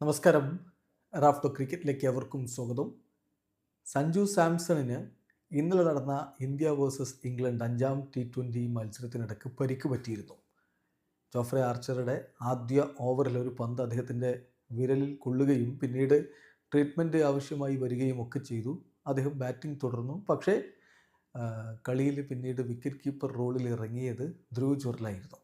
നമസ്കാരം. റാഫ്റ്റോ ക്രിക്കറ്റിലേക്ക് എവർക്കും സ്വാഗതം. സഞ്ജു സാംസണിന് ഇന്നലെ നടന്ന ഇന്ത്യ വേഴ്സസ് ഇംഗ്ലണ്ട് അഞ്ചാം ടി ട്വന്റി മത്സരത്തിനിടയ്ക്ക് പരിക്ക് പറ്റിയിരുന്നു. ജോഫ്രെ ആർച്ചറുടെ ആദ്യ ഓവറിൽ ഒരു പന്ത് അദ്ദേഹത്തിന്റെ വിരലിൽ കൊള്ളുകയും പിന്നീട് ട്രീറ്റ്മെന്റ് ആവശ്യമായി വരികയും ഒക്കെ ചെയ്തു. അദ്ദേഹം ബാറ്റിംഗ് തുടർന്നു. പക്ഷേ കളിയിൽ പിന്നീട് വിക്കറ്റ് കീപ്പർ റോളിൽ ഇറങ്ങിയത് ധ്രുവ് ചൊറലായിരുന്നു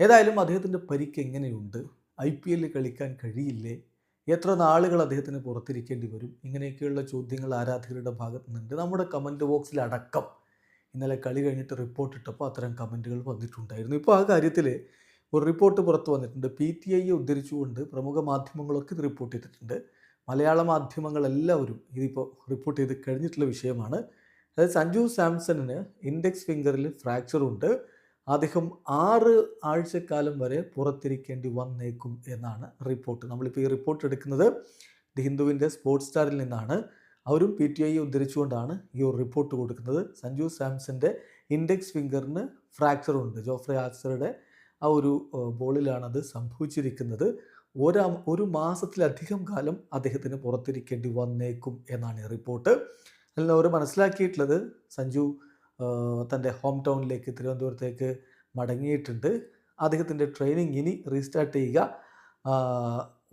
ഏതായാലും അദ്ദേഹത്തിന്റെ പരിക്ക് എങ്ങനെയുണ്ട്? ഐ പി എല്ലിൽ കളിക്കാൻ കഴിയില്ലേ? എത്ര നാളുകൾ അദ്ദേഹത്തിന് പുറത്തിരിക്കേണ്ടി വരും? ഇങ്ങനെയൊക്കെയുള്ള ചോദ്യങ്ങൾ ആരാധകരുടെ ഭാഗത്തു നിന്നുണ്ട് നമ്മുടെ കമന്റ് ബോക്സിലടക്കം ഇന്നലെ കളി കഴിഞ്ഞിട്ട് റിപ്പോർട്ട് ഇട്ടപ്പോൾ അത്തരം കമന്റുകൾ വന്നിട്ടുണ്ടായിരുന്നു. ഇപ്പോൾ ആ കാര്യത്തിൽ ഒരു റിപ്പോർട്ട് പുറത്തു വന്നിട്ടുണ്ട്. പി ടി ഐയെ ഉദ്ധരിച്ചുകൊണ്ട് പ്രമുഖ മാധ്യമങ്ങളൊക്കെ ഇത് റിപ്പോർട്ട് ചെയ്തിട്ടുണ്ട്. മലയാള മാധ്യമങ്ങളെല്ലാവരും ഇതിപ്പോൾ റിപ്പോർട്ട് ചെയ്ത് കഴിഞ്ഞിട്ടുള്ള വിഷയമാണ്. അതായത് സഞ്ജു സാംസണിന് ഇൻഡെക്സ് ഫിംഗറിൽ ഫ്രാക്ചറുണ്ട്. അദ്ദേഹം ആറ് ആഴ്ചക്കാലം വരെ പുറത്തിരിക്കേണ്ടി വന്നേക്കും എന്നാണ് റിപ്പോർട്ട്. നമ്മളിപ്പോൾ ഈ റിപ്പോർട്ട് എടുക്കുന്നത് ദി ഹിന്ദുവിന്റെ സ്പോർട്സ് സ്റ്റാറിൽ നിന്നാണ്. അവരും പി ടി ഐയെ ഉദ്ധരിച്ചുകൊണ്ടാണ് ഈ ഒരു റിപ്പോർട്ട് കൊടുക്കുന്നത്. സഞ്ജു സാംസന്റെ ഇൻഡെക്സ് ഫിംഗറിന് ഫ്രാക്ചർ ഉണ്ട്. ജോഫ്രെ ആക്സറുടെ ആ ഒരു ബോളിലാണ് അത് സംഭവിച്ചിരിക്കുന്നത്. ഒരാ ഒരു മാസത്തിലധികം കാലം അദ്ദേഹത്തിന് പുറത്തിരിക്കേണ്ടി വന്നേക്കും എന്നാണ് ഈ റിപ്പോർട്ട്. അതിൽ അവർ മനസ്സിലാക്കിയിട്ടുള്ളത് സഞ്ജു തന്റെ ഹോം ടൗണിലേക്ക് തിരുവനന്തപുരത്തേക്ക് മടങ്ങിയിട്ടുണ്ട്. അദ്ദേഹത്തിന്റെ ട്രെയിനിങ് ഇനി റീസ്റ്റാർട്ട് ചെയ്യുക.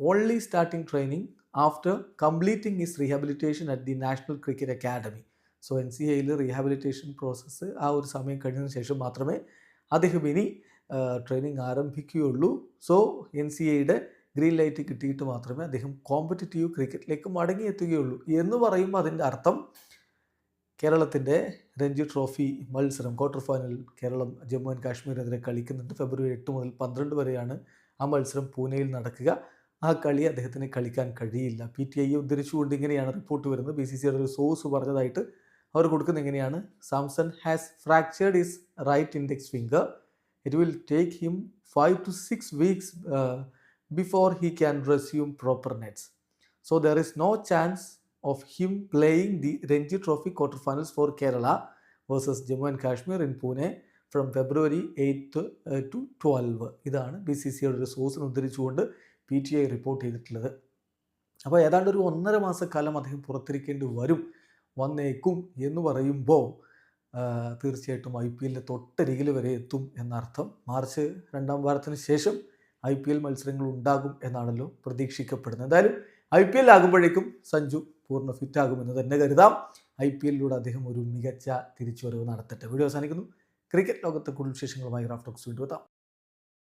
Only starting training after completing is rehabilitation at the national cricket academy so N C ഐയിൽ റീഹാബിലിറ്റേഷൻ പ്രോസസ്സ് ആ ഒരു സമയം കഴിഞ്ഞതിന് ശേഷം മാത്രമേ അദ്ദേഹം ഇനി ട്രെയിനിങ് ആരംഭിക്കുകയുള്ളൂ. സോ എൻ സി ഐയുടെ ഗ്രീൻ ലൈറ്റ് കിട്ടിയിട്ട് മാത്രമേ അദ്ദേഹം കോമ്പറ്റിറ്റീവ് ക്രിക്കറ്റിലേക്ക് മടങ്ങിയെത്തുകയുള്ളൂ എന്ന് പറയുമ്പോൾ അതിന്റെ അർത്ഥം കേരളത്തിന്റെ രഞ്ജി ട്രോഫി മത്സരം quarter final Keralam Jammu and കാശ്മീരിനെതിരെ കളിക്കുന്നുണ്ട്. ഫെബ്രുവരി എട്ട് മുതൽ പന്ത്രണ്ട് വരെയാണ് ആ മത്സരം പൂനെയിൽ നടക്കുക. ആ കളി അദ്ദേഹത്തിന് കളിക്കാൻ കഴിയില്ല. പി ടി ഐ ഉദ്ധരിച്ചുകൊണ്ട് ഇങ്ങനെയാണ് റിപ്പോർട്ട് വരുന്നത്. ബി സി സിയുടെ ഒരു സോഴ്സ് പറഞ്ഞതായിട്ട് അവർ കൊടുക്കുന്നത് എങ്ങനെയാണ് Samson has fractured is right index finger it will take him five to six weeks before he can resume proper nets so there is no chance of him playing the Ranji Trophy quarterfinals for Kerala versus Jammu and Kashmir in Pune from February 8th to to 12 ഇതാണ് B C സിയുടെ ഒരു സോഴ്സിന് ഉദ്ധരിച്ചുകൊണ്ട് P T I report ചെയ്തിട്ടുള്ളത്. അപ്പോൾ ഏതാണ്ട് ഒരു ഒന്നര മാസക്കാലം അദ്ദേഹം പുറത്തിരിക്കേണ്ടി വരും വന്നേക്കും എന്ന് പറയുമ്പോൾ തീർച്ചയായിട്ടും ഐ പി എല്ലിന്റെ തൊട്ടരികിൽ വരെ എത്തും എന്നർത്ഥം. മാർച്ച് രണ്ടാം വാരത്തിന് ശേഷം ഐ പി എൽ മത്സരങ്ങൾ ഉണ്ടാകും എന്നാണല്ലോ പ്രതീക്ഷിക്കപ്പെടുന്നത്. എന്തായാലും ഐ പി എൽ ആകുമ്പോഴേക്കും സഞ്ജു പൂർണ ഫിറ്റാകുമെന്ന് തന്നെ കരുതാം. ഐ പി എല്ലിലൂടെ അദ്ദേഹം ഒരു മികച്ച തിരിച്ചുവരവ് നടത്തട്ടെ. വീഡിയോ അവസാനിക്കുന്നു. ക്രിക്കറ്റ് ലോകത്തെ കൂടുതൽ വിശേഷങ്ങളുമായി റാഫ്റ്റോക്സ് വീണ്ടും എത്താം.